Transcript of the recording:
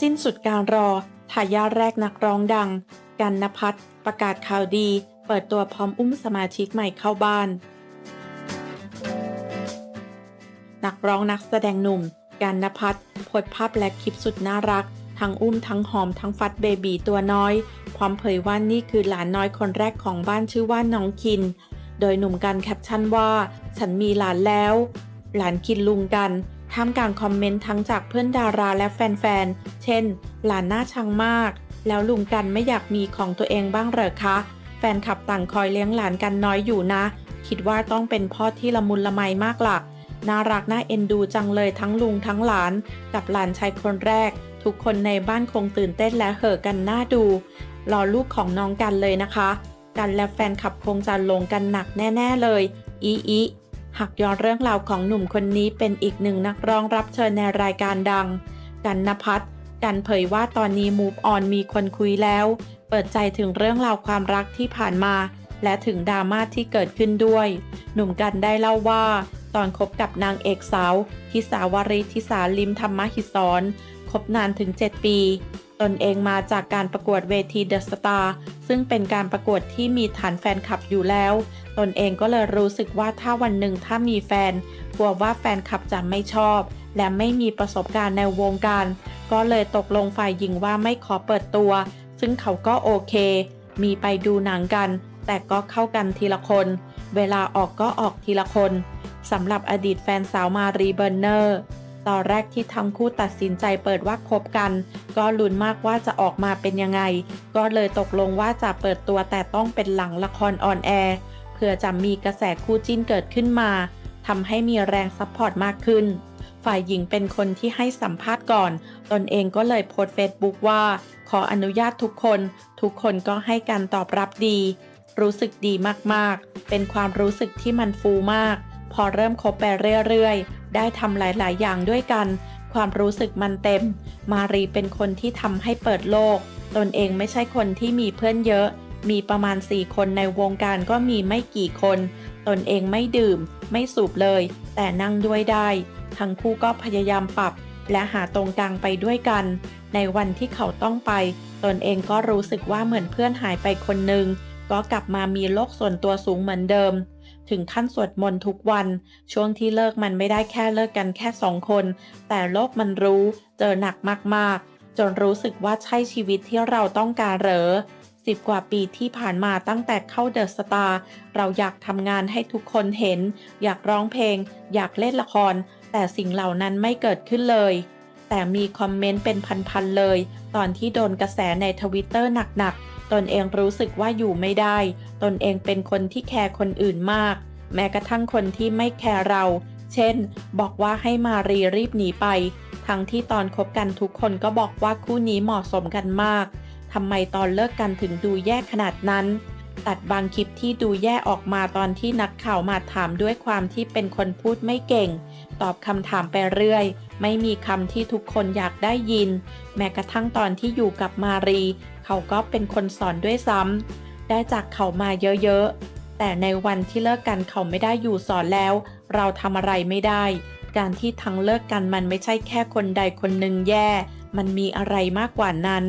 สิ้นสุดการรอทายาทแรกนักร้องดัง กันนพัฒน์ประกาศข่าวดี เปิดตัวพร้อมอุ้มสมาชิกใหม่เข้าบ้าน นักร้องนักแสดงหนุ่ม กันนพัฒน์โพสภาพและคลิปสุดน่ารัก ทั้งอุ้มทั้งหอมทั้งฟัดเบบีตัวน้อยพร้อมเผยว่านี่คือหลานน้อยคนแรกของบ้านชื่อว่าน้องคิน โดยหนุ่มกันแคปชั่นว่า ฉันมีหลานแล้ว หลานคินลุงกันท่ามกลางคอมเมนต์ทั้งจากเพื่อนดาราและแฟนๆ เช่น หลานน่าชังมาก แล้วลุงกันไม่อยากมีของตัวเองบ้างเหรอคะ แฟนคลับต่างคอยเลี้ยงหลานกันน้อยอยู่นะ คิดว่าต้องเป็นพ่อที่ละมุนละไมมากล่ะ น่ารักน่าเอ็นดูจังเลยทั้งลุงทั้งหลาน กับหลานชายคนแรก ทุกคนในบ้านคงตื่นเต้นและเห่อกันน่าดู รอลูกของน้องกันเลยนะคะ กันและแฟนคลับคงจะลงกันหนักแน่ ๆ เลย อีอีหากย้อนเรื่องราวของหนุ่มคนนี้เป็นอีกหนึ่งนักร้องรับเชิญในรายการดัง กันนพัฒน์กันเผยว่าตอนนี้ Move On มีคนคุยแล้ว เปิดใจถึงเรื่องราวความรักที่ผ่านมา และถึงดราม่าที่เกิดขึ้นด้วย หนุ่มกันได้เล่าว่า ตอนคบกับนางเอกสาวทิสาวรีทิสาลิมธรรมหิศรคบนานถึง 7 ปี ตนเองมาจากการประกวดเวทีเดอะสตาร์ซึ่งเป็นการประกวดที่มีฐานแฟนคลับอยู่แล้ว ตนเองก็เลยรู้สึกว่าถ้าวันหนึ่งถ้ามีแฟน กลัวว่าแฟนคลับจะไม่ชอบ และไม่มีประสบการณ์ในวงการ ก็เลยตกลงฝ่ายหญิงว่าไม่ขอเปิดตัว ซึ่งเขาก็โอเค มีไปดูหนังกัน แต่ก็เข้ากันทีละคน เวลาออกก็ออกทีละคนสำหรับอดีตแฟนสาวมารีเบอร์เนอร์ ตอนแรกที่ทั้งคู่ตัดสินใจเปิดว่าคบกัน ก็ลุ้นมากว่าจะออกมาเป็นยังไง ก็เลยตกลงว่าจะเปิดตัวแต่ต้องเป็นหลังละครออนแอร์เพื่อจะมีกระแสคู่จิ้นเกิดขึ้นมาทำให้มีแรงซัพพอร์ตมากขึ้น ฝ่ายหญิงเป็นคนที่ให้สัมภาษณ์ก่อน ตนเองก็เลยโพสต์เฟซบุ๊กว่า ขออนุญาตทุกคน ทุกคนก็ให้การตอบรับดี รู้สึกดีมากๆ เป็นความรู้สึกที่มันฟูมาก พอเริ่มคบไปเรื่อยๆ ได้ทำหลาย ๆ อย่างด้วยกัน ความรู้สึกมันเต็ม มารีเป็นคนที่ทำให้เปิดโลก ตนเองไม่ใช่คนที่มีเพื่อนเยอะ มีประมาณ 4 คนในวงการก็มีไม่กี่คน ตนเองไม่ดื่ม ไม่สูบเลย แต่นั่งด้วยได้ ทั้งคู่ก็พยายามปรับ และหาตรงกลางไปด้วยกัน ในวันที่เขาต้องไป ตนเองก็รู้สึกว่าเหมือนเพื่อนหายไปคนหนึ่ง ก็กลับมามีโลกส่วนตัวสูงเหมือนเดิม ถึงขั้นสวดมนต์ทุกวัน ช่วงที่เลิกมันไม่ได้แค่เลิกกันแค่สองคน แต่โลกมันรู้ เจอหนักมากๆ จนรู้สึกว่าใช่ชีวิตที่เราต้องการเหรอสิบกว่าปีที่ผ่านมาตั้งแต่เข้าเดอะสตาร์เราอยากทำงานให้ทุกคนเห็น อยากร้องเพลง อยากเล่นละคร แต่สิ่งเหล่านั้นไม่เกิดขึ้นเลย แต่มีคอมเมนต์เป็นพันๆเลย ตอนที่โดนกระแสในทวิตเตอร์หนักๆ ตนเองรู้สึกว่าอยู่ไม่ได้ ตนเองเป็นคนที่แคร์คนอื่นมาก แม้กระทั่งคนที่ไม่แคร์เรา เช่น บอกว่าให้มารีรีบหนีไป ทั้งที่ตอนคบกันทุกคนก็บอกว่าคู่นี้เหมาะสมกันมากทำไมตอนเลิกกันถึงดูแย่ขนาดนั้น ตัดบางคลิปที่ดูแย่ออกมาตอนที่นักข่าวมาถามด้วยความที่เป็นคนพูดไม่เก่ง ตอบคำถามไปเรื่อย ไม่มีคำที่ทุกคนอยากได้ยิน แม้กระทั่งตอนที่อยู่กับมารี เขาก็เป็นคนสอนด้วยซ้ำได้จากเขามาเยอะๆ แต่ในวันที่เลิกกันเขาไม่ได้อยู่สอนแล้ว เราทำอะไรไม่ได้ การที่ทั้งเลิกกันมันไม่ใช่แค่คนใดคนหนึ่งแย่ มันมีอะไรมากกว่านั้น